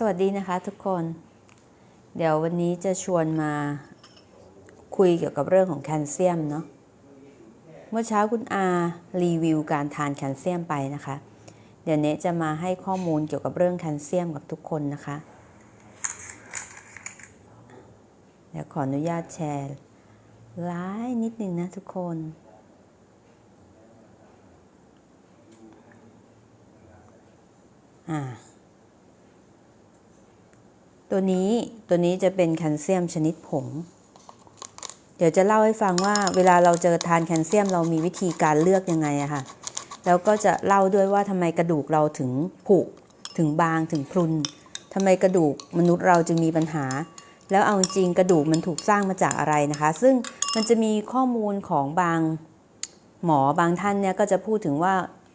สวัสดีนะคะทุกคน เดี๋ยววันนี้จะชวนมาคุยเกี่ยวกับเรื่องของแคลเซียมเนาะ เมื่อเช้าคุณอารีวิวการทานแคลเซียมไปนะคะ เดี๋ยวเนี้จะมาให้ข้อมูลเกี่ยวกับเรื่องแคลเซียมกับทุกคนนะคะ เดี๋ยวขออนุญาตแชร์ไลน์นิดนึงนะทุกคนอ่า ตัวนี้ตัวนี้จะเป็นแคลเซียมชนิดผง เดี๋ยวจะเล่าให้ฟังว่าเวลาเราเจอทานแคลเซียมเรามีวิธีการเลือกยังไงอะค่ะ แล้วก็จะเล่าด้วยว่าทำไมกระดูกเราถึงผุถึงบางถึงพรุนทำไมกระดูกมนุษย์เราจึงมีปัญหา แล้วเอาจริงกระดูกมันถูกสร้างมาจากอะไรนะคะ ซึ่งมันจะมีข้อมูลของบางหมอบางท่านเนี่ยก็จะพูดถึงว่า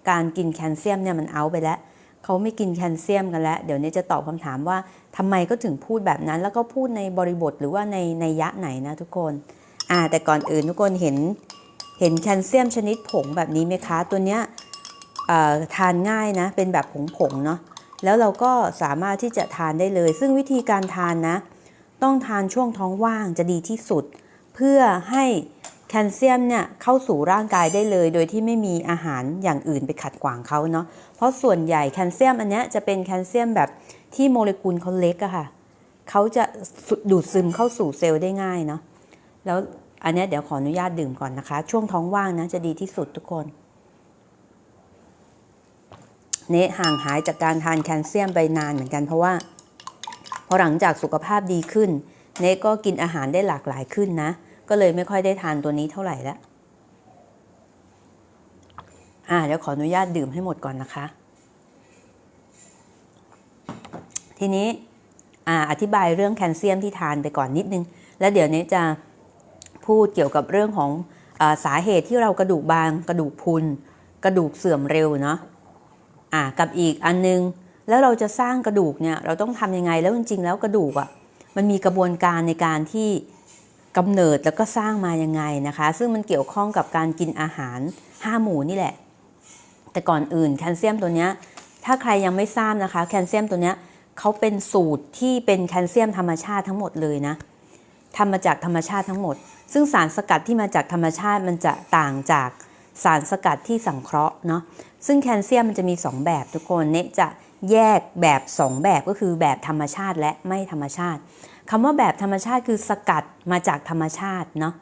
การกินแคลเซียมเนี่ยมันเอาไปแล้ว เขาไม่กินแคลเซียมกันแล้ว เดี๋ยวนี้จะตอบคำถามว่าทำไมก็ถึงพูดแบบนั้น แล้วก็พูดในบริบทหรือว่าในในยะไหนนะทุกคนอ่าแต่ก่อนอื่นทุกคนเห็นเห็นแคลเซียมชนิดผงแบบนี้ไหมคะ ตัวเนี้ยทานง่ายนะเป็นแบบผงๆเนาะแล้วเราก็สามารถที่จะทานได้เลย ซึ่งวิธีการทานนะ ต้องทานช่วงท้องว่างจะดีที่สุด เพื่อให้ คลเซียมเนี่ยเข้าสู่ร่างกายได้เลย โดยที่ไม่มีอาหารอย่างอื่นไปขัดขวางเขาเนาะเพราะส่วนใหญ่แคลเซียมอันเนี้ยจะเป็นแคลเซียมแบบที่โมเลกุลเขาเล็กอะค่ะเขาจะดูดซึมเข้าสู่เซลล์ได้ง่ายเนาะแล้วอันนี้เดี๋ยวขออนุญาตดื่มก่อนนะคะ ช่วงท้องว่างนะจะดีที่สุดทุกคน เนะห่างหายจากการทานแคลเซียมไปนานเหมือนกันเพราะว่าพอหลังจากสุขภาพดีขึ้น เนก็กินอาหารได้หลากหลายขึ้นนะ ก็เลยไม่ค่อยได้ทานตัวนี้เท่าไหร่แล้วอ่าเดี๋ยวขออนุญาตดื่มให้หมดก่อนนะคะ ทีนี้อ่าอธิบายเรื่องแคลเซียมที่ทานไปก่อนนิดนึง แล้วเดี๋ยวนี้จะพูดเกี่ยวกับเรื่องของอาสาเหตุที่เรากระดูกบางกระดูกพุนกระดูกเสื่อมเร็วเนาะอ่ากับอีกอันนึง แล้วเราจะสร้างกระดูกเนี่ยเราต้องทำยังไงแล้วจริงๆแล้วกระดูกอะ่ะมันมีกระบวนการในการที่ กำเนิดแล้วก็สร้างมายังไงนะคะ ซึ่งมันเกี่ยวข้องกับการกินอาหารห้าหมู่นี่แหละ แต่ก่อนอื่นแคลเซียมตัวเนี้ยถ้าใครยังไม่ทราบนะคะ แคลเซียมตัวเนี้ยเขาเป็นสูตรที่เป็นแคลเซียมธรรมชาติทั้งหมดเลยนะทำมาจากธรรมชาติทั้งหมด ซึ่งสารสกัดที่มาจากธรรมชาติมันจะต่างจากสารสกัดที่สังเคราะห์เนาะซึ่งแคลเซียมมันจะมี 2 แบบทุกคนเนะจะ แยกแบบ 2 แบบก็คือแบบธรรมชาติและไม่ธรรมชาติคำว่าแบบธรรมชาติคือสกัดมาจากธรรมชาติเนาะ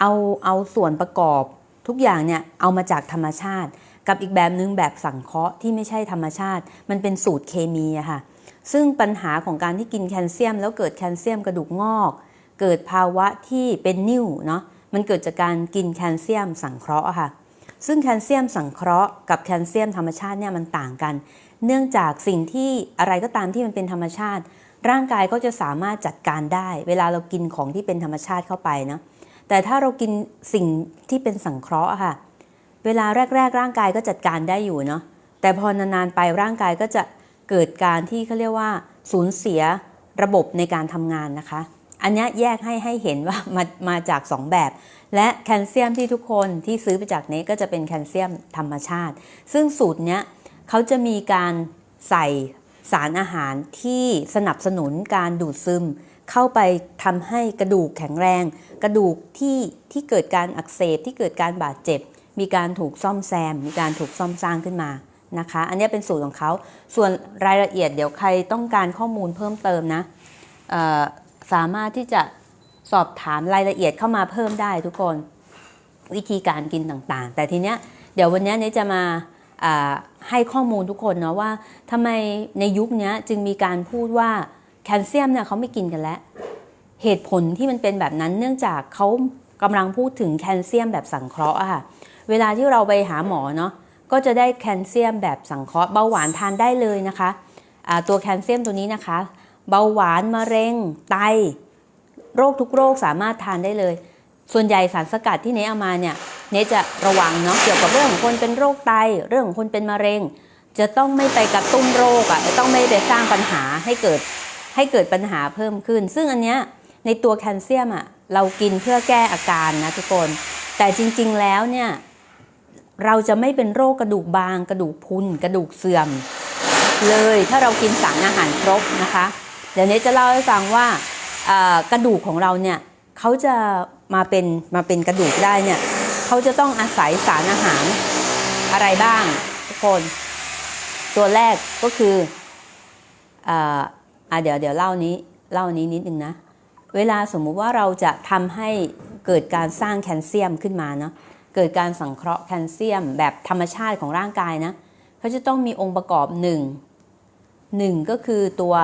เอาเอาส่วนประกอบทุกอย่างเนี่ยเอามาจากธรรมชาติ กับอีกแบบนึงแบบสังเคราะห์ที่ไม่ใช่ธรรมชาติ มันเป็นสูตรเคมีอะค่ะซึ่งปัญหาของการที่กินแคลเซียม แล้วเกิดแคลเซียมกระดูกงอก เกิดภาวะที่เป็นนิ่วเนาะมันเกิดจากการกินแคลเซียมสังเคราะห์ค่ะซึ่งแคลเซียมสังเคราะห์กับแคลเซียมธรรมชาติเนี่ยมันต่างกัน เนื่องจากสิ่งที่อะไรก็ตามที่มันเป็นธรรมชาติ ร่างกายก็จะสามารถจัดการได้ เวลาเรากินของที่เป็นธรรมชาติเข้าไปนะแต่ถ้าเรากินสิ่งที่เป็นสังเคราะห์ค่ะ เวลาแรก ๆ ร่างกายก็จัดการได้อยู่เนาะแต่พอนานๆไปร่างกายก็จะเกิดการที่เขาเรียกว่าสูญเสียระบบในการทำงานนะคะ อันนี้แยกให้ให้เห็นว่ามามาจาก 2 แบบ และแคลเซียมที่ทุกคนที่ซื้อไปจากเนี้ก็จะเป็นแคลเซียมธรรมชาติ ซึ่งสูตรเนี้ย เขาจะมีการใส่สารอาหารที่สนับสนุนการดูดซึม เข้าไปทำให้กระดูกแข็งแรง กระดูกที่ที่เกิดการอักเสบที่เกิดการบาดเจ็บ มีการถูกซ่อมแซม มีการถูกซ่อมสร้างขึ้นมานะคะ อันนี้เป็นสูตรของเขา ส่วนรายละเอียดเดี๋ยวใครต้องการข้อมูลเพิ่มเติมนะสามารถที่จะสอบถามรายละเอียดเข้ามาเพิ่มได้ทุกคนวิธีการกินต่างๆ แต่ทีเนี้ยเดี๋ยววันนี้เนี้จะมา ให้ข้อมูลทุกคนเนาะว่าทำไมในยุคนี้จึงมีการพูดว่าแคลเซียมเนี่ยเขาไม่กินกันแล้ว เหตุผลที่มันเป็นแบบนั้นเนื่องจากเขากำลังพูดถึงแคลเซียมแบบสังเคราะห์อะค่ะเวลาที่เราไปหาหมอเนาะก็จะได้แคลเซียมแบบสังเคราะห์เบาหวานทานได้เลยนะคะตัวแคลเซียมตัวนี้นะคะ เบาหวานมะเร็งไต โรคทุกโรคสามารถทานได้เลย ส่วนใหญ่สารสกัดที่เนเอามาเนี่ย เนจะระวังเนาะเกี่ยวกับเรื่องของคนเป็นโรคไต เรื่องของคนเป็นมะเร็ง จะต้องไม่ไปกระตุ้นโรคอะ่ะจะต้องไม่ไปสร้างปัญหาให้เกิดให้เกิดปัญหาเพิ่มขึ้น ซึ่งอันเนี้ยในตัวแคลเซียมอะ่ะเรากินเพื่อแก้อาการนะทุกคน แต่จริงๆแล้วเนี่ยเราจะไม่เป็นโรคกระดูกบาง กระดูกพุนกระดูกเสื่อม เลยถ้าเรากินสารอาหารครบนะคะ เดี๋ยวนี้จะเล่าให้ฟังว่ากระดูกของเราเนี่ยเขาจะมาเป็นมาเป็นกระดูกได้เนี่ย เขาจะต้องอาศัยสารอาหารอะไรบ้างทุกคน ตัวแรกก็คือเอ่ออะเดี๋ยวเดี๋ยวเล่านี้เล่านี้นิดนึงนะ เวลาสมมุติว่าเราจะทำให้เกิดการสร้างแคลเซียมขึ้นมาเนาะเกิดการสังเคราะห์แคลเซียมแบบธรรมชาติของร่างกายนะเขาจะต้องมีองค์ประกอบหนึ่งหนึ่งก็คือตัว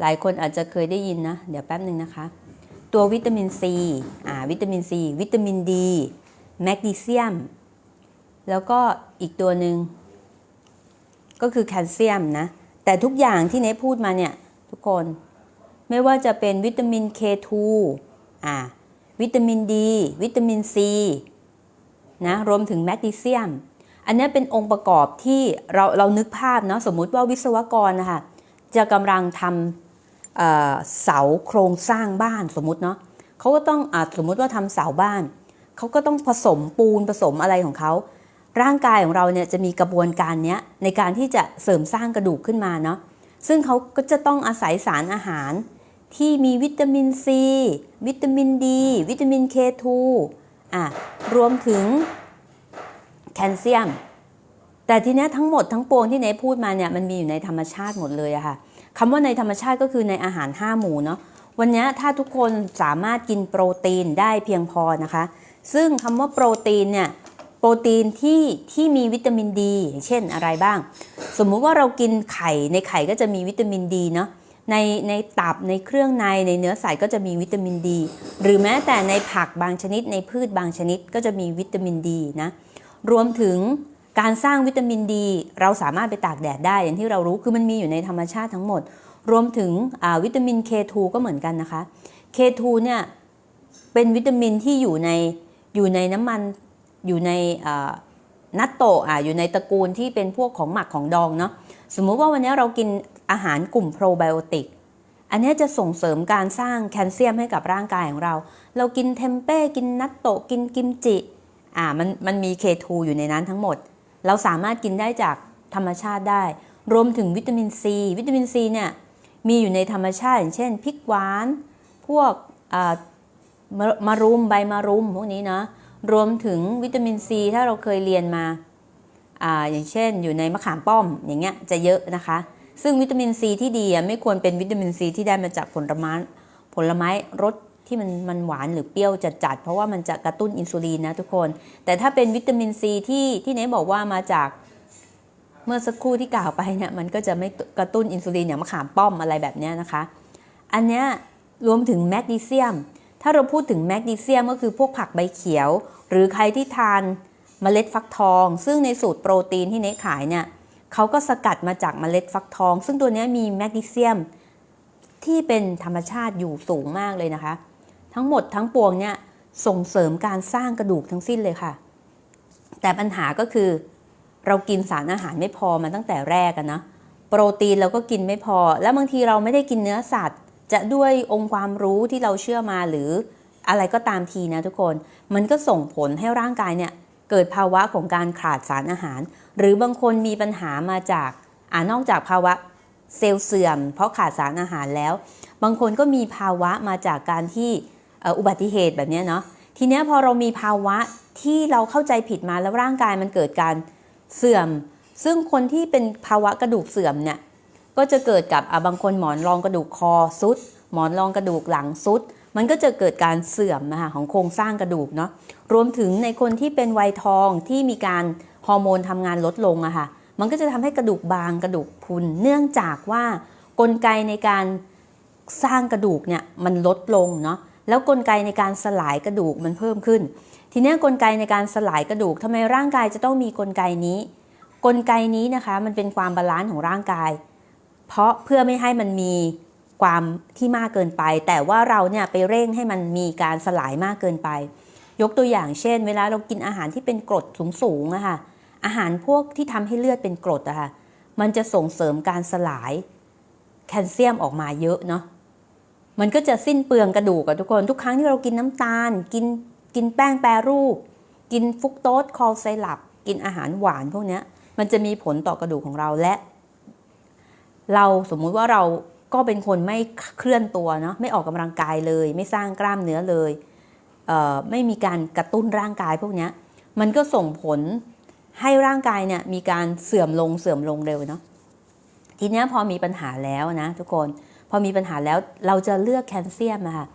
หลายคนอาจจะเคยได้ยินนะ เดี๋ยวแป๊บหนึ่งนะคะ ตัววิตามินซีอ่าวิตามินซีวิตามินดีแมกนีเซียม แล้วก็อีกตัวหนึ่งก็คือแคลเซียมนะ แต่ทุกอย่างที่เนพูดมาเนี่ย ทุกคนไม่ว่าจะเป็นวิตามิน K2 อ่าวิตามินดี วิตามินซีนะรวมถึงแมกนีเซียม อันนี้เป็นองค์ประกอบที่เราเรานึกภาพเนาะสมมุติว่าวิศวกรนะคะจะกำลังทำ เสาโครงสร้างบ้านสมมติเนาะเขาก็ต้องอสมมุติว่าทำเสาบ้านเขาก็ต้องผสมปูนผสมอะไรของเขาร่างกายของเราเนี่ยจะมีกระบวนการเนี้ยในการที่จะเสริมสร้างกระดูกขึ้นมาเนาะซึ่งเขาก็จะต้องอาศัยสารอาหารที่มีวิตามินซี วิตามินดี วิตามิน K2 อะรวมถึงแคลเซียม แต่ทีเนี้ยทั้งหมดทั้งปวงที่เนพูดมาเนี่ยมันมีอยู่ในธรรมชาติหมดเลยอะค่ะ คำว่าในธรรมชาติก็คือในอาหาร 5 หมู่เนาะวันนี้ถ้าทุกคนสามารถกินโปรตีนได้เพียงพอนะคะ ซึ่งคำว่าโปรตีนเนี่ยโปรตีนที่ที่มีวิตามินดีเช่นอะไรบ้าง สมมุติว่าเรากินไข่ในไข่ก็จะมีวิตามินดีเนาะในในตับในเครื่องในในเนื้อสัตว์ก็จะมีวิตามินดี หรือแม้แต่ในผักบางชนิดในพืชบางชนิดก็จะมีวิตามินดีนะรวมถึง การสร้างวิตามินดี เราสามารถไปตากแดดได้อย่างที่เรารู้คือมันมีอยู่ในธรรมชาติทั้งหมด รวมถึงวิตามิน K2 ก็เหมือนกันนะคะ K2 เนี่ยเป็นวิตามินที่อยู่ในอยู่ในน้ำมันอยู่ในนัตโตะอะอยู่ในตระกูลที่เป็นพวกของหมักของดองเนาะสมมุติว่าวันนี้เรากินอาหารกลุ่มโปรไบโอติกอันนี้จะส่งเสริมการสร้างแคลเซียมให้กับร่างกายของเรา เรากินเทมเป้กินนัตโตะกินกิมจิอ่ามันมันมี K2 อยู่ในนั้นทั้งหมด เราสามารถกินได้จากธรรมชาติได้ รวมถึงวิตามินซีวิตามินซีเนี่ยมีอยู่ในธรรมชาติอย่างเช่นพริกหวาน พวกมารุมใบมารุมพวกนี้นะรวมถึงวิตามินซีถ้าเราเคยเรียนมาออย่างเช่น อยู่ในมะขามป้อมอย่างเงี้ยจะเยอะนะคะ ซึ่งวิตามินซีที่ดีไม่ควรเป็นวิตามินซีที่ได้มาจากผลไม้ผลไม้รส ที่มันมันหวานหรือเปรี้ยวจัดๆเพราะว่ามันจะกระตุ้นอินซูลินนะทุกคน แต่ถ้าเป็นวิตามินซีที่ที่เนบอกว่ามาจากเมื่อสักครู่ที่กล่าวไปเนี่ยมันก็จะไม่กระตุ้นอินซูลินอย่างมะขามป้อมอะไรแบบนี้นะคะ อันเนี้ยรวมถึงแมกนีเซียม ถ้าเราพูดถึงแมกนีเซียมก็คือพวกผักใบเขียว หรือใครที่ทานเมล็ดฟักทอง ซึ่งในสูตรโปรตีนที่เนขายเนี่ยเขาก็สกัดมาจากเมล็ดฟักทอง ซึ่งตัวนี้มีแมกนีเซียมที่เป็นธรรมชาติอยู่สูงมากเลยนะคะ ทั้งหมดทั้งปวงเนี่ยส่งเสริมการสร้างกระดูกทั้งสิ้นเลยค่ะ แต่ปัญหาก็คือ เรากินสารอาหารไม่พอมาตั้งแต่แรกนะ โปรตีนเราก็กินไม่พอ แล้วบางทีเราไม่ได้กินเนื้อสัตว์ จะด้วยองค์ความรู้ที่เราเชื่อมาหรืออะไรก็ตามทีนะทุกคน มันก็ส่งผลให้ร่างกายเนี่ยเกิดภาวะของการขาดสารอาหาร หรือบางคนมีปัญหามาจากอ่านอกจากภาวะเซลล์เสื่อม เพราะขาดสารอาหารแล้ว บางคนก็มีภาวะมาจากการที่ อุบัติเหตุแบบนี้เนาะทีนี้พอเรามีภาวะที่เราเข้าใจผิดมาแล้วร่างกายมันเกิดการเสื่อม ซึ่งคนที่เป็นภาวะกระดูกเสื่อมเนี่ยก็จะเกิดกับบางคนหมอนรองกระดูกคอซุด หมอนรองกระดูกหลังซุด มันก็จะเกิดการเสื่อมนะคะของโครงสร้างกระดูกเนาะรวมถึงในคนที่เป็นวัยทองที่มีการฮอร์โมนทำงานลดลงอะค่ะมันก็จะทำให้กระดูกบางกระดูกพุน เนื่องจากว่ากลไกในการสร้างกระดูกเนี่ยมันลดลงเนาะ แล้วกลไกในการสลายกระดูกมันเพิ่มขึ้น ทีนี้กลไกในการสลายกระดูกทำไมร่างกายจะต้องมีกลไกนี้ กลไกนี้นะคะมันเป็นความบาลานซ์ของร่างกาย เพราะเพื่อไม่ให้มันมีความที่มากเกินไป แต่ว่าเราเนี่ยไปเร่งให้มันมีการสลายมากเกินไป ยกตัวอย่างเช่น เวลาเรากินอาหารที่เป็นกรดสูงๆอะค่ะอาหารพวกที่ทำให้เลือดเป็นกรดอะค่ะมันจะส่งเสริมการสลายแคลเซียมออกมาเยอะเนาะ มันก็จะสิ้นเปลืองกระดูกอะทุกคน ทุกครั้งที่เรากินน้ำตาล กินกินแป้งแปรรูป กินฟุกโตสคอลไซรัปกินอาหารหวานพวกนี้มันจะมีผลต่อกระดูกของเราและ เราสมมุติว่าเราก็เป็นคนไม่เคลื่อนตัวเนาะไม่ออกกำลังกายเลย ไม่สร้างกล้ามเนื้อเลยเไม่มีการกระตุ้นร่างกายพวกนี้มันก็ส่งผลให้ร่างกายเนี่ยมีการเสื่อมลงเสื่อมลงเร็วเนาะทีนี้พอมีปัญหาแล้วนะทุกคน พอมีปัญหาแล้วเราจะเลือกแคลเซียมอะค่ะ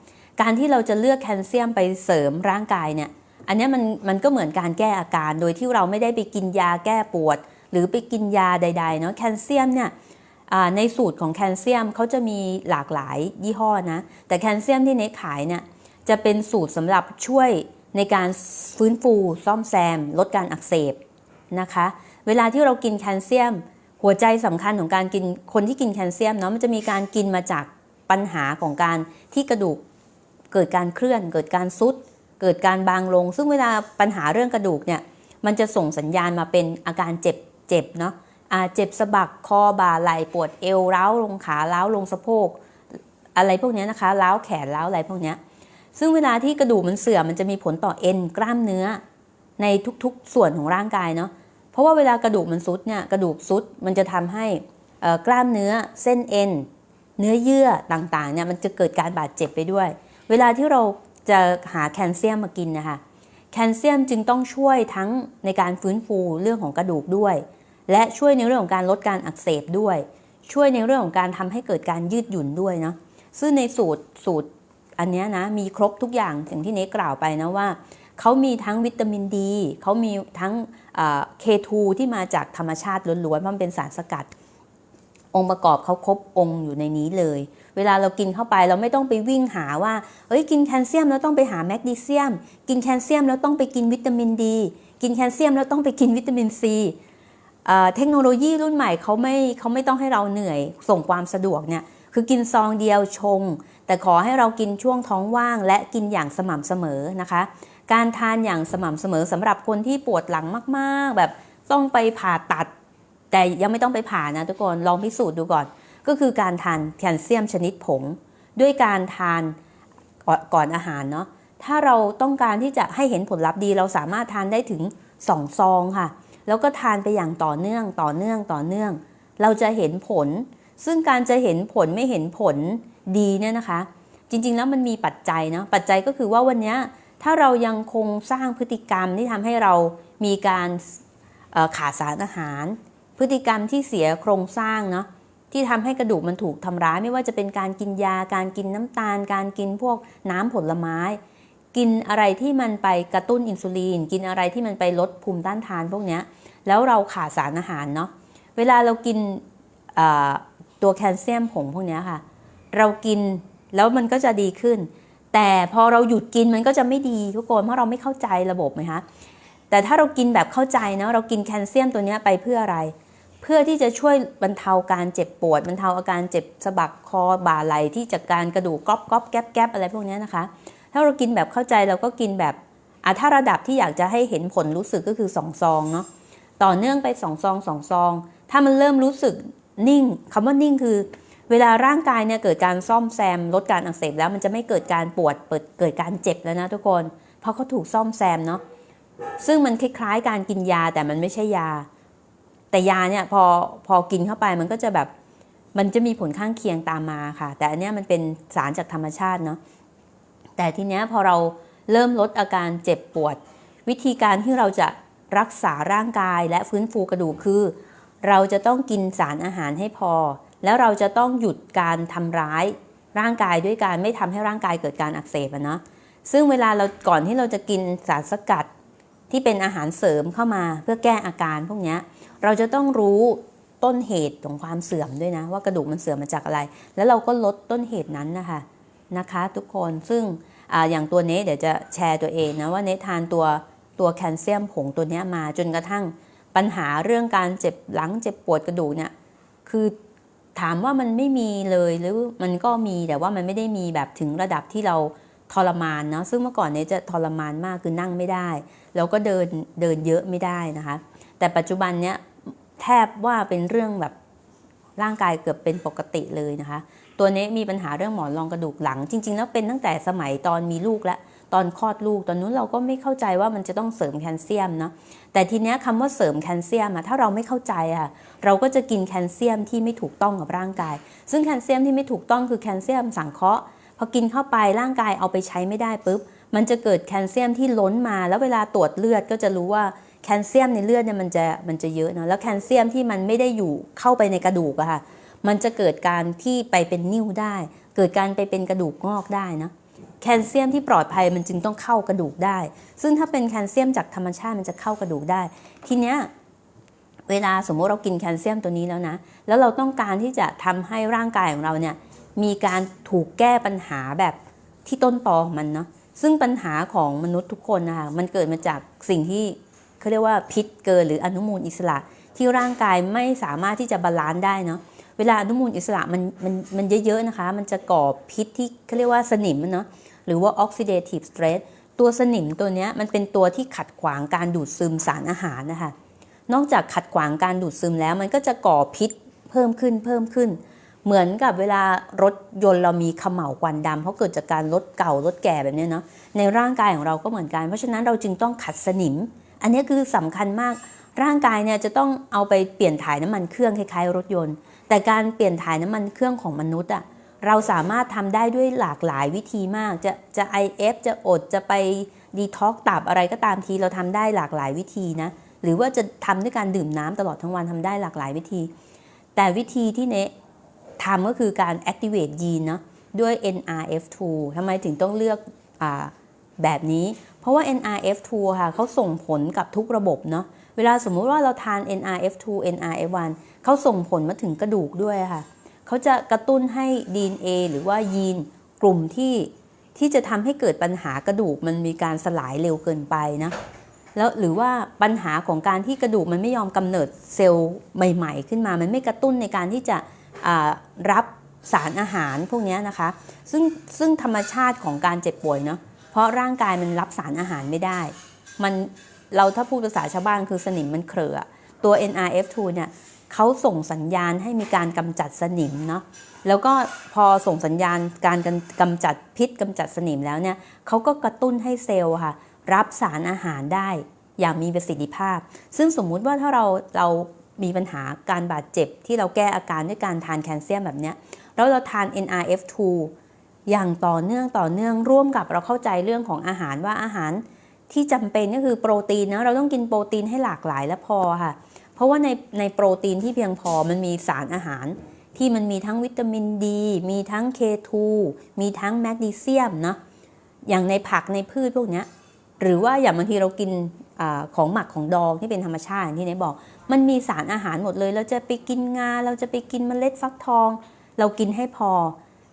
การที่เราจะเลือกแคลเซียมไปเสริมร่างกายเนี่ย อันนี้มันมันก็เหมือนการแก้อาการ โดยที่เราไม่ได้ไปกินยาแก้ปวด หรือไปกินยาใดๆเนาะแคลเซียมเนี่ยในสูตรของแคลเซียมเขาจะมีหลากหลายยี่ห้อนะ แต่แคลเซียมที่เนขายเนี่ยจะเป็นสูตรสำหรับช่วยในการฟื้นฟูซ่อมแซม ลดการอักเสบนะคะ เวลาที่เรากินแคลเซียม หัวใจสำคัญของการกินคนที่กินแคลเซียมเนาะมันจะมีการกินมาจากปัญหาของการที่กระดูกเกิดการเคลื่อน เกิดการซุด เกิดการบางลง ซึ่งเวลาปัญหาเรื่องกระดูกเนี่ยมันจะส่งสัญญาณมาเป็นอาการเจ็บเจ็บเนาะอ่าเจ็บสะบักคอบ่าไหล่ปวดเอวร้าวลงขาร้าวลงสะโพก อะไรพวกนี้นะคะร้าวแขนร้าวอะไรพวกนี้ซึ่งเวลาที่กระดูกมันเสื่อมมันจะมีผลต่อเอ็นกล้ามเนื้อในทุกๆส่วนของร่างกายเนาะ เพราะว่าเวลากระดูกมันซุดเนี่ยกระดูกซุดมันจะทำให้กล้ามเนื้อเส้นเอ็น เนื้อเยื่อต่างๆเนี่ยมันจะเกิดการบาดเจ็บไปด้วย เวลาที่เราจะหาแคลเซียมมากินนะคะแคลเซียมจึงต้องช่วยทั้งในการฟื้นฟูเรื่องของกระดูกด้วย และช่วยในเรื่องของการลดการอักเสบด้วย ช่วยในเรื่องของการทำให้เกิดการยืดหยุ่นด้วยเนาะซึ่งในสูตรสูตร อันนี้นะมีครบทุกอย่างอย่างที่เนกกล่าวไปนะว่าเขามีทั้งวิตามินดีเขามีทั้งเคทูที่มาจากธรรมชาติล้วนๆเพราะมันเป็นสารสกัด องค์ประกอบเขาครบองค์อยู่ในนี้เลย เวลาเรากินเข้าไปเราไม่ต้องไปวิ่งหาว่าเอ้ยกินแคลเซียมแล้วต้องไปหาแมกนีเซียม กินแคลเซียมแล้วต้องไปกินวิตามินดี กินแคลเซียมแล้วต้องไปกินวิตามินซีเทคโนโลยีรุ่นใหม่เขาไม่เขาไม่ต้องให้เราเหนื่อยส่งความสะดวกเนี่ยคือกินซองเดียวชง แต่ขอให้เรากินช่วงท้องว่างและกินอย่างสม่ำเสมอนะคะ การทานอย่างสม่ำเสมอสำหรับคนที่ปวดหลังมากๆ แบบต้องไปผ่าตัด แต่ยังไม่ต้องไปผ่านะทุกคนลองพิสูจน์ดูก่อน ก็คือการทานแคลเซียมชนิดผง ด้วยการทานก่อนอนอาหารเนาะถ้าเราต้องการที่จะให้เห็นผลลัพธ์ดี เราสามารถทานได้ถึง 2 ซองค่ะ แล้วก็ทานไปอย่างต่อเนื่องต่อเนื่องต่อเนื่อง เราจะเห็นผล ซึ่งการจะเห็นผลไม่เห็นผล ดีเนี่ยนะคะ จริงๆแล้วมันมีปัจจัยเนาะปัจจัยก็คือว่าวันนี้ถ้าเรายังคงสร้างพฤติกรรมที่ทำให้เรามีการเอ่อขาดสารอาหาร พฤติกรรมที่เสียโครงสร้างเนาะที่ทำให้กระดูกมันถูกทำร้าย ไม่ว่าจะเป็นการกินยา การกินน้ำตาล การกินพวกน้ำผลไม้ กินอะไรที่มันไปกระตุ้นอินซูลินกินอะไรที่มันไปลดภูมิต้านทานพวกเนี้ยแล้วเราขาดสารอาหารเนาะเวลาเรากินตัวแคลเซียมผงพวกเนี้ยค่ะ เรากินแล้วมันก็จะดีขึ้น แต่พอเราหยุดกินมันก็จะไม่ดีทุกคนเพราะเราไม่เข้าใจระบบไหมคะแต่ถ้าเรากินแบบเข้าใจนะเรากินแคลเซียมตัวนี้ไปเพื่ออะไร เพื่อที่จะช่วยบรรเทาการเจ็บปวดบรรเทาอาการเจ็บสะบักคอบ่าไหล่ที่จากการกระดูกก๊อบก๊อบแก๊บแกบอะไรพวกนี้นะคะ ถ้าเรากินแบบเข้าใจเราก็กินแบบอะถ้าระดับที่อยากจะให้เห็นผลรู้สึกก็คือสองซองเนาะต่อเนื่องไปสองซองสองซอง ถ้ามันเริ่มรู้สึกนิ่งคำว่านิ่งคือ เวลาร่างกายเนี่ยเกิดการซ่อมแซมลดการอักเสบแล้วมันจะไม่เกิดการปวดเปิดเกิดการเจ็บแล้วนะทุกคน เพราะเขาถูกซ่อมแซมเนาะซึ่งมันคล้ายๆ การกินยาแต่มันไม่ใช่ยา แต่ยาเนี่ยพอพอกินเข้าไปมันก็จะแบบมันจะมีผลข้างเคียงตามมาค่ะ แต่อันเนี้ยมันเป็นสารจากธรรมชาติเนาะแต่ทีเนี้ยพอเราเริ่มลดอาการเจ็บปวด วิธีการที่เราจะรักษาร่างกายและฟื้นฟูกระดูกคือ เราจะต้องกินสารอาหารให้พอ แล้วเราจะต้องหยุดการทำร้ายร่างกายด้วยการไม่ทำให้ร่างกายเกิดการอักเสบอะเนาะซึ่งเวลาเราก่อนที่เราจะกินสารสกัดที่เป็นอาหารเสริมเข้ามาเพื่อแก้อาการพวกนี้เราจะต้องรู้ต้นเหตุของความเสื่อมด้วยนะ ว่ากระดูกมันเสื่อมมาจากอะไร แล้วเราก็ลดต้นเหตุนั้นนะคะนะคะทุกคนซึ่งออย่างตัวเนทเดี๋ยวจะแชร์ตัวเองนะว่าเนททานตัวตัวแคลเซียมผงตัวนี้มาจนกระทั่งปัญหาเรื่องการเจ็บหลังเจ็บปวดกระดูกเนี่ยคือ ถามว่ามันไม่มีเลยหรือมันก็มีแต่ว่ามันไม่ได้มีแบบถึงระดับที่เราทรมานเนาะซึ่งเมื่อก่อนเนี้จะทรมานมากคือนั่งไม่ได้ แล้วก็เดินเดินเยอะไม่ได้นะคะ แต่ปัจจุบันเนี้ยแทบว่าเป็นเรื่องแบบร่างกายเกือบเป็นปกติเลยนะคะ ตัวนี้มีปัญหาเรื่องหมอนรองกระดูกหลัง จริง ๆ แล้วเป็นตั้งแต่สมัยตอนมีลูกแล้ว ตอนคลอดลูก ตอนนู้นเราก็ไม่เข้าใจว่ามันจะต้องเสริมแคลเซียมเนาะแต่ทีเนี้ยคำว่าเสริมแคลเซียมอะถ้าเราไม่เข้าใจอะเราก็จะกินแคลเซียมที่ไม่ถูกต้องกับร่างกาย ซึ่งแคลเซียมที่ไม่ถูกต้องคือแคลเซียมสังเคราะห์พอกินเข้าไปร่างกายเอาไปใช้ไม่ได้ปุ๊บมันจะเกิดแคลเซียมที่ล้นมา แล้วเวลาตรวจเลือดก็จะรู้ว่าแคลเซียมในเลือดเนี่ยมันจะมันจะเยอะนะแล้วแคลเซียมที่มันไม่ได้อยู่เข้าไปในกระดูกอะค่ะมันจะเกิดการที่ไปเป็นนิ่วได้ เกิดการไปเป็นกระดูกงอกได้นะ แคลเซียมที่ปลอดภัยมันจึงต้องเข้ากระดูกได้ ซึ่งถ้าเป็นแคลเซียมจากธรรมชาติมันจะเข้ากระดูกได้ ทีเนี้ยเวลาสมมติเรากินแคลเซียมตัวนี้แล้วนะ แล้วเราต้องการที่จะทำให้ร่างกายของเราเนี่ยมีการถูกแก้ปัญหาแบบที่ต้นตอของมันเนาะ ซึ่งปัญหาของมนุษย์ทุกคนนะคะมันเกิดมาจากสิ่งที่เขาเรียกว่าพิษเกินหรืออนุมูลอิสระ ที่ร่างกายไม่สามารถที่จะบาลานซ์ได้เนาะ เวลาอนุมูลอิสระมันมันมันเยอะๆนะคะ มันจะก่อพิษที่เขาเรียกว่าสนิมเนาะ หรือว่า oxidative stress ตัวสนิมตัวนี้มันเป็นตัวที่ขัดขวางการดูดซึมสารอาหารนะคะ นอกจากขัดขวางการดูดซึมแล้ว มันก็จะก่อพิษเพิ่มขึ้นเพิ่มขึ้น เหมือนกับเวลารถยนต์เรามีขม่าวควันดำเพราะเกิดจากการรถเก่ารถแก่แบบนี้เนาะ ในร่างกายของเราก็เหมือนกัน เพราะฉะนั้นเราจึงต้องขัดสนิม อันนี้คือสำคัญมาก ร่างกายเนี่ยจะต้องเอาไปเปลี่ยนถ่ายน้ำมันเครื่องคล้ายๆ รถยนต์ แต่การเปลี่ยนถ่ายน้ำมันเครื่องของมนุษย์อะ เราสามารถทำได้ด้วยหลากหลายวิธีมาก จะจะ IF จะอดจะไปดีท็อกตับอะไรก็ตามทีเราทำได้หลากหลายวิธีนะ หรือว่าจะทำด้วยการดื่มน้ำตลอดทั้งวันทำได้หลากหลายวิธี แต่วิธีที่เนะทำก็คือการ activate ยีนเนาะด้วย NRF2 ทำไมถึงต้องเลือกอแบบนี้ เพราะว่า NRF2 ค่ะเขาส่งผลกับทุกระบบเนาะเวลาสมมุติว่าเราทาน NRF2 NRF1 เขาส่งผลมาถึงกระดูกด้วยค่ะ เขาจะกระตุ้นให้ DNA หรือว่ายีนกลุ่มที่ที่จะทำให้เกิดปัญหากระดูกมันมีการสลายเร็วเกินไปนะแล้วหรือว่าปัญหาของการที่กระดูกมันไม่ยอมกำเนิดเซลล์ใหม่ ๆ ขึ้นมา มันไม่กระตุ้นในการที่จะรับสารอาหารพวกนี้นะคะ ซึ่งซึ่งธรรมชาติของการเจ็บป่วยเนาะ เพราะร่างกายมันรับสารอาหารไม่ได้ มันเราถ้าพูดภาษาชาวบ้านคือสนิมมันเคลอตัว NRF2 เนี่ย เขาส่งสัญญาณให้มีการกำจัดสนิมเนาะแล้วก็พอส่งสัญญาณการกำจัดพิษกำจัดสนิมแล้วเนี่ยเขาก็กระตุ้นให้เซลล์ค่ะ รับสารอาหารได้อย่างมีประสิทธิภาพ ซึ่งสมมุติว่าถ้าเราเรามีปัญหาการบาดเจ็บที่เราแก้อาการด้วยการทานแคลเซียมแบบเนี้ยแล้วเราทาน NRF2 อย่างต่อเนื่องต่อเนื่องร่วมกับเราเข้าใจเรื่องของอาหารว่าอาหารที่จำเป็นก็คือโปรตีนนะเราต้องกินโปรตีนให้หลากหลายและพอค่ะ เพราะว่าในในโปรตีนที่เพียงพอมันมีสารอาหาร ที่มันมีทั้งวิตามินดี มีทั้ง K2 มีทั้งแมกนีเซียมนะอย่างในผักในพืชพวกนี้หรือว่าอย่างบางทีเรากินอของหมักของดองที่เป็นธรรมชาติอย่างที่เนบอก มันมีสารอาหารหมดเลย เราจะไปกินงา เราจะไปกินเมล็ดฟักทอง เรากินให้พอ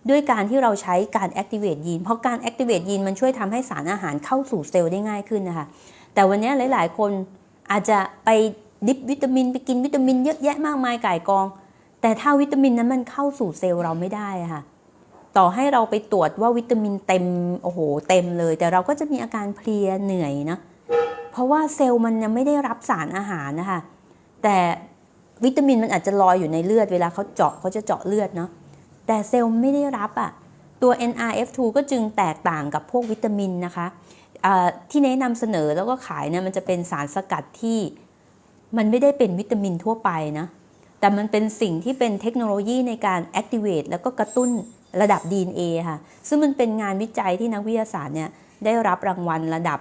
ด้วยการที่เราใช้การ activate ยีน เพราะการ activate ยีนมันช่วยทำให้สารอาหารเข้าสู่เซลล์ได้ง่ายขึ้นนะคะ แต่วันนี้หลาย ๆ คนอาจจะไป ดิบวิตามินไปกินวิตามินเยอะแยะมากมายก่ายกอง แต่ถ้าวิตามินนั้นมันเข้าสู่เซลล์เราไม่ได้ค่ะต่อให้เราไปตรวจว่าวิตามินเต็มโอ้โหเต็มเลย แต่เราก็จะมีอาการเพลียเหนื่อยนะเพราะว่าเซลล์มันยังไม่ได้รับสารอาหารนะคะแต่วิตามินมันอาจจะลอยอยู่ในเลือดเวลาเขาเจาะเขาจะเจาะเลือดเนาะแต่เซลล์ไม่ได้รับอะ่ะตัว NRF2 ก็จึงแตกต่างกับพวกวิตามินนะคะะที่แนะนำเสนอแล้วก็ขายเนี่ยมันจะเป็นสารสกัดที่ มันไม่ได้เป็นวิตามินทั่วไปนะ แต่มันเป็นสิ่งที่เป็นเทคโนโลยีในการ activate แล้วก็กระตุ้นระดับ DNA ค่ะ ซึ่งมันเป็นงานวิจัยที่นักวิทยาศาสตร์เนี่ยได้รับรางวัลระดับ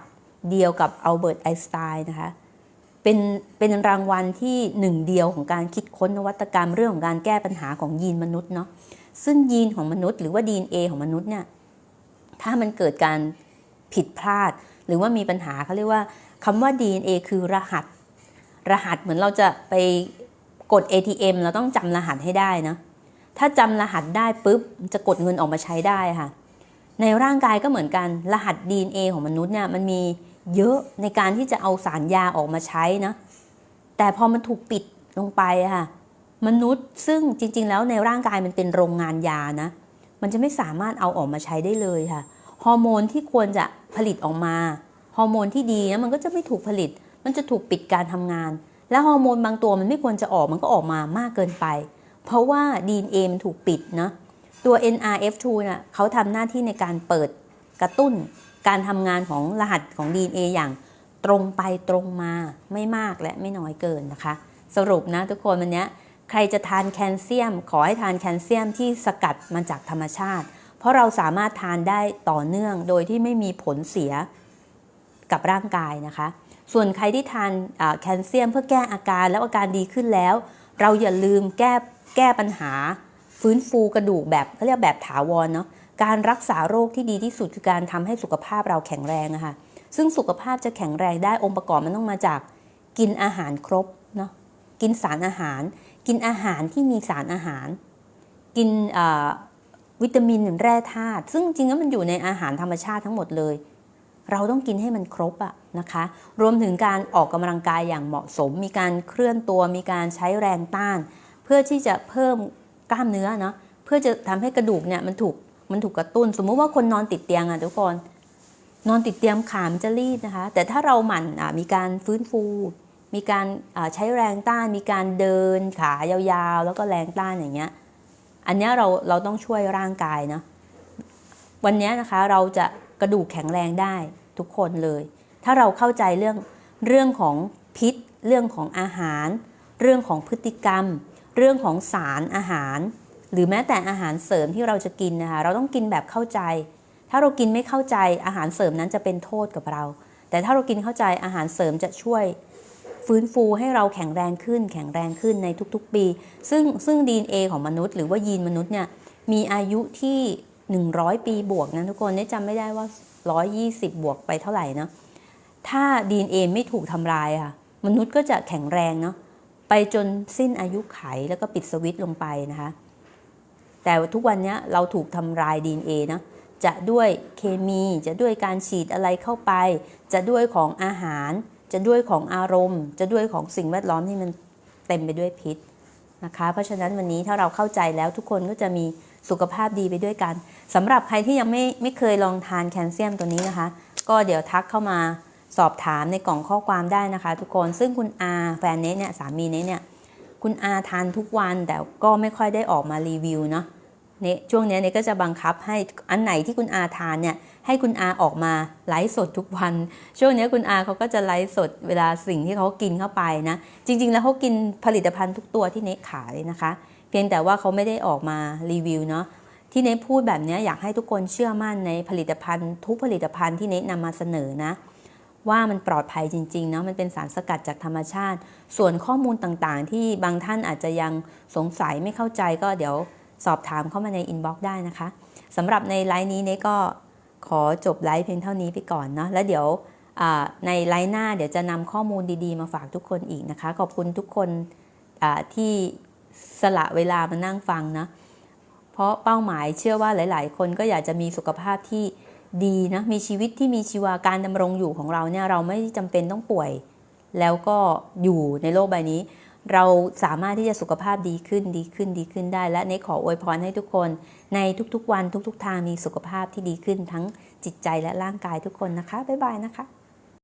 เดียวกับอัลเบิร์ตไอน์สไตน์นะคะ เป็นเป็นรางวัลที่หนึ่งเดียวของการคิดค้นนวัตกรรมเรื่องของการแก้ปัญหาของยีนมนุษย์เนาะ ซึ่งยีนของมนุษย์หรือว่า DNA ของมนุษย์เนี่ยถ้ามันเกิดการผิดพลาด หรือว่ามีปัญหาเขาเรียกว่าคำว่า DNA คือรหัส รหัสเหมือนเราจะไปกด ATM เราต้องจำรหัสให้ได้นะ ถ้าจำรหัสได้ปุ๊บจะกดเงินออกมาใช้ได้ค่ะ ในร่างกายก็เหมือนกันรหัส DNA ของมนุษย์เนี่ยมันมีเยอะในการที่จะเอาสารยาออกมาใช้นะ แต่พอมันถูกปิดลงไปค่ะ มนุษย์ซึ่งจริง ๆ แล้วในร่างกายมันเป็นโรงงานยานะ มันจะไม่สามารถเอาออกมาใช้ได้เลยค่ะ ฮอร์โมนที่ควรจะผลิตออกมา ฮอร์โมนที่ดีนะมันก็จะไม่ถูกผลิต มันจะถูกปิดการทำงาน และฮอร์โมนบางตัวมันไม่ควรจะออกมันก็ออกมามากเกินไป เพราะว่า DNA มันถูกปิดนะตัว NRF2 น่ะเขาทำหน้าที่ในการเปิดกระตุ้นการทำงานของรหัสของ DNA อย่างตรงไปตรงมาไม่มากและไม่น้อยเกินนะคะ สรุปนะทุกคนวันเนี้ยใครจะทานแคลเซียม ขอให้ทานแคลเซียมที่สกัดมาจากธรรมชาติ เพราะเราสามารถทานได้ต่อเนื่องโดยที่ไม่มีผลเสียกับร่างกายนะคะ ส่วนใครที่ทานแคลเซียมเพื่อแก้อาการแล้วอาการดีขึ้นแล้ว เราอย่าลืมแก้แก้ปัญหา ฟื้นฟูกระดูกแบบเขาเรียกแบบถาวรเนาะการรักษาโรคที่ดีที่สุดคือการทำให้สุขภาพเราแข็งแรงอะค่ะซึ่งสุขภาพจะแข็งแรงได้องค์ประกอบมันต้องมาจากกินอาหารครบเนาะกินสารอาหาร กินอาหารที่มีสารอาหาร กินวิตามินแร่ธาตุซึ่งจริงๆแล้วมันอยู่ในอาหารธรรมชาติทั้งหมดเลย เราต้องกินให้มันครบอะนะคะ รวมถึงการออกกำลังกายอย่างเหมาะสม มีการเคลื่อนตัว มีการใช้แรงต้าน เพื่อที่จะเพิ่มกล้ามเนื้อเนาะ เพื่อจะทำให้กระดูกเนี่ยมันถูกมันถูกกระตุ้น สมมุติว่าคนนอนติดเตียงอะทุกคนนอนติดเตียงขามจะรีดนะคะ แต่ถ้าเราหมั่นมีการฟื้นฟู มีการใช้แรงต้าน มีการเดินขายาวๆ แล้วก็แรงต้านอย่างเงี้ย อันเนี้ยเราเราต้องช่วยร่างกายนะ วันเนี้ยนะคะเราจะ กระดูกแข็งแรงได้ทุกคนเลย ถ้าเราเข้าใจเรื่องเรื่องของพิษ เรื่องของอาหาร เรื่องของพฤติกรรม เรื่องของสารอาหาร หรือแม้แต่อาหารเสริมที่เราจะกินนะคะเราต้องกินแบบเข้าใจ ถ้าเรากินไม่เข้าใจอาหารเสริมนั้นจะเป็นโทษกับเรา แต่ถ้าเรากินเข้าใจอาหารเสริมจะช่วยฟื้นฟูให้เราแข็งแรงขึ้น แข็งแรงขึ้นในทุกๆปี ซึ่งซึ่ง DNA ของมนุษย์ หรือว่ายีนมนุษย์เนี่ยมีอายุที่ 100 ปีบวกนะทุกคนเนี่จำไม่ได้ว่า 120 บวกไปเท่าไหร่เนาะถ้า DNA ไม่ถูกทำลายค่ะ มนุษย์ก็จะแข็งแรงเนาะไปจนสิ้นอายุไขแล้วก็ปิดสวิตช์ลงไปนะคะ แต่ทุกวันนี้เราถูกทำลาย DNA นะจะด้วยเคมีจะด้วยการฉีดอะไรเข้าไป จะด้วยของอาหาร จะด้วยของอารมณ์ จะด้วยของสิ่งแวดล้อมที่มันเต็มไปด้วยพิษนะคะ เพราะฉะนั้นวันนี้ถ้าเราเข้าใจแล้วทุกคนก็จะมี สุขภาพดีไปด้วยกันสำหรับใครที่ยังไม่ไม่เคยลองทานแคลเซียมตัวนี้นะคะ ก็เดี๋ยวทักเข้ามาสอบถามในกล่องข้อความได้นะคะ ทุกคนซึ่งคุณอาแฟนเนสเนี่ยสามีเนสเนี่ยคุณอาทานทุกวันแต่ก็ไม่ค่อยได้ออกมารีวิวเนาะเนี่ยช่วงเนี้ยเนี่ยก็จะบังคับให้อันไหนที่คุณอาทานเนี่ยให้คุณอาออกมาไลฟ์สดทุกวัน ช่วงเนี้ยคุณอาเขาก็จะไลฟ์สดเวลาสิ่งที่เขากินเข้าไปนะ จริง ๆ แล้วเขากินผลิตภัณฑ์ทุกตัวที่เนทขายนะคะ เพียงแต่ว่าเขาไม่ได้ออกมารีวิวเนาะที่เนทพูดแบบนี้อยากให้ทุกคนเชื่อมั่นในผลิตภัณฑ์ ทุกผลิตภัณฑ์ที่เนทนำมาเสนอนะ ว่ามันปลอดภัยจริงๆเนาะมันเป็นสารสกัดจากธรรมชาติ ส่วนข้อมูลต่างๆ ที่บางท่านอาจจะยังสงสัยไม่เข้าใจก็เดี๋ยวสอบถามเข้ามาในอินบ็อกซ์ได้นะคะสำหรับในไลน์นี้เนก็ขอจบไลฟ์เพียงเท่านี้ไปก่อนเนาะแล้วเดี๋ยวในไลน์หน้าเดี๋ยวจะนำข้อมูลดีๆ มาฝากทุกคนอีกนะคะ ขอบคุณทุกคนที่ สละเวลามานั่งฟังนะ เพราะเป้าหมายเชื่อว่าหลาย ๆ คนก็อยากจะมีสุขภาพที่ดีนะมีชีวิตที่มีชีวาการดำรงอยู่ของเราเนี่ยเราไม่จำเป็นต้องป่วย แล้วก็อยู่ในโลกใบนี้ เราสามารถที่จะสุขภาพดีขึ้นดีขึ้นดีขึ้นได้ และในขออวยพรให้ทุกคน ในทุกๆวันทุก ๆ ทางมีสุขภาพที่ดีขึ้นทั้งจิตใจและร่างกายทุกคนนะคะบ๊ายบายนะคะ